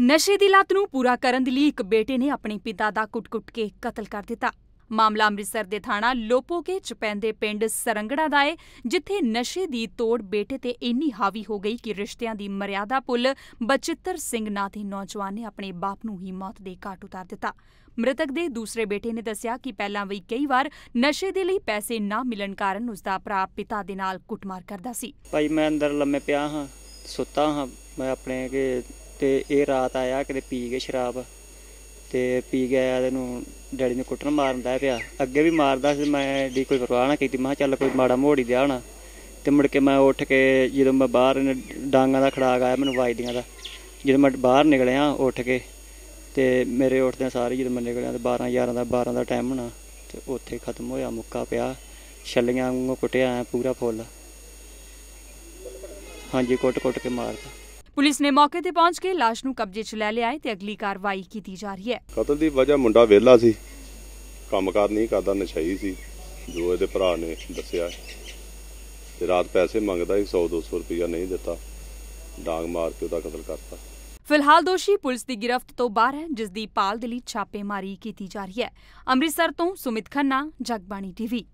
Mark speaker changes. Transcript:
Speaker 1: ਨਸ਼ੇ ਦੀ ਲਤ ਨੂੰ ਪੂਰਾ ਕਰਨ ਦੇ ਲਈ ਇੱਕ ਬੇਟੇ ਨੇ ਆਪਣੇ ਪਿਤਾ ਦਾ ਕੁੱਟ-ਕੁੱਟ ਕੇ ਕਤਲ ਕਰ ਦਿੱਤਾ। ਮਾਮਲਾ ਅੰਮ੍ਰਿਤਸਰ ਦੇ ਥਾਣਾ ਲੋਪੋਕੇ ਚ ਪੈਂਦੇ ਪਿੰਡ ਸਰੰਗੜਾ ਦਾ ਏ, ਜਿੱਥੇ ਨਸ਼ੇ ਦੀ ਤੋੜ ਬੇਟੇ ਤੇ ਇੰਨੀ ਹਾਵੀ ਹੋ ਗਈ ਕਿ ਰਿਸ਼ਤਿਆਂ ਦੀ ਮਰਿਆਦਾ ਪੁੱਲ ਬਚਿੱਤਰ ਸਿੰਘ ਨਾਂ ਦੇ ਨੌਜਵਾਨ ਨੇ ਆਪਣੇ ਬਾਪ ਨੂੰ ਹੀ ਮੌਤ ਦੇ ਘਾਟ ਉਤਾਰ ਦਿੱਤਾ। ਮ੍ਰਿਤਕ ਦੇ ਦੂਸਰੇ ਬੇਟੇ ਨੇ ਦੱਸਿਆ ਕਿ ਪਹਿਲਾਂ ਵੀ ਕਈ ਵਾਰ ਨਸ਼ੇ ਦੇ ਲਈ ਪੈਸੇ ਨਾ ਮਿਲਣ ਕਾਰਨ ਉਸ ਦਾ ਭਰਾ ਪਿਤਾ ਦੇ ਨਾਲ ਕੁੱਟਮਾਰ ਕਰਦਾ ਸੀ।
Speaker 2: ਭਾਈ, ਮੈਂ ਅੰਦਰ ਲੰਮੇ ਪਿਆ ਹਾਂ, ਸੁੱਤਾ ਹਾਂ ਮੈਂ ਆਪਣੇ ਕਿ ਤੇ ਇਹ ਰਾਤ ਆਇਆ ਕਿਤੇ ਪੀ ਕੇ ਸ਼ਰਾਬ ਤੇ ਪੀ ਕੇ ਆਇਆ ਤੇ ਇਹਨੂੰ ਡੈਡੀ ਨੂੰ ਕੁੱਟਣ ਮਾਰਨ ਦਾ ਪਿਆ। ਅੱਗੇ ਵੀ ਮਾਰਦਾ ਸੀ, ਮੈਂ ਦੀ ਕੋਈ ਪਰਵਾਹ ਨਾ ਕੀਤੀ, ਮੈਂ ਕਿਹਾ ਚੱਲ ਕੋਈ ਮਾੜਾ ਮੋੜੀ ਦਿਆ ਹੋਣਾ। ਤੇ ਮੁੜ ਕੇ ਮੈਂ ਉੱਠ ਕੇ ਜਦੋਂ ਮੈਂ ਬਾਹਰ ਇਹਨੇ ਡਾਂਗਾਂ ਦਾ ਖੜਾਕ ਆਇਆ ਮੈਨੂੰ ਵੱਜਦੀਆਂ ਦਾ, ਜਦੋਂ ਮੈਂ ਬਾਹਰ ਨਿਕਲਿਆ ਉੱਠ ਕੇ ਤੇ ਮੇਰੇ ਉੱਠਦਿਆਂ ਸਾਰੇ ਜਦੋਂ ਮੈਂ ਨਿਕਲਿਆ ਤੇ 12 11 ਦਾ 12 ਦਾ ਟਾਈਮ ਹੋਣਾ ਤੇ ਉੱਥੇ ਖਤਮ ਹੋਇਆ, ਮੁੱਕਾ ਪਿਆ, ਛੱਲੀਆਂ ਵਾਂਗੂ ਕੁੱਟਿਆ ਪੂਰਾ ਫੁੱਲ। ਹਾਂਜੀ, ਕੁੱਟ-ਕੁੱਟ ਕੇ ਮਾਰਦਾ
Speaker 1: ਪੁਲਿਸ ਨੇ ਮੌਕੇ ਤੇ ਪਹੁੰਚ ਕੇ ਲਾਸ਼ ਨੂੰ ਕਬਜ਼ੇ 'ਚ ਲੈ ਲਿਆ ਹੈ ਤੇ ਅਗਲੀ ਕਾਰਵਾਈ ਕੀਤੀ ਜਾ ਰਹੀ ਹੈ।
Speaker 3: ਕਤਲ ਦੀ ਵਜ੍ਹਾ ਮੁੰਡਾ ਵਿਹਲਾ ਸੀ। ਕੰਮਕਾਰ ਨਹੀਂ ਕਰਦਾ ਨਸ਼ਈ ਸੀ। ਜੋ ਇਹਦੇ ਭਰਾ ਨੇ ਦੱਸਿਆ ਤੇ ਰਾਤ ਪੈਸੇ ਮੰਗਦਾ ਸੀ 100 200 ਰੁਪਇਆ ਨਹੀਂ ਦਿੱਤਾ। ਡਾਂਗ ਮਾਰ ਕੇ ਉਹਦਾ ਕਤਲ ਕਰਤਾ।
Speaker 1: ਫਿਲਹਾਲ ਦੋਸ਼ੀ ਪੁਲਿਸ ਦੀ ਗਿਰਫਤ ਤੋਂ ਬਾਹਰ ਹੈ ਜਿਸ ਦੀ ਪਾਲ ਦੇ ਲਈ ਛਾਪੇਮਾਰੀ ਕੀਤੀ ਜਾ ਰਹੀ ਹੈ। ਅੰਮ੍ਰਿਤਸਰ ਤੋਂ ਸੁਮਿਤ ਖੰਨਾ ਜਗਬਾਣੀ ਟੀਵੀ।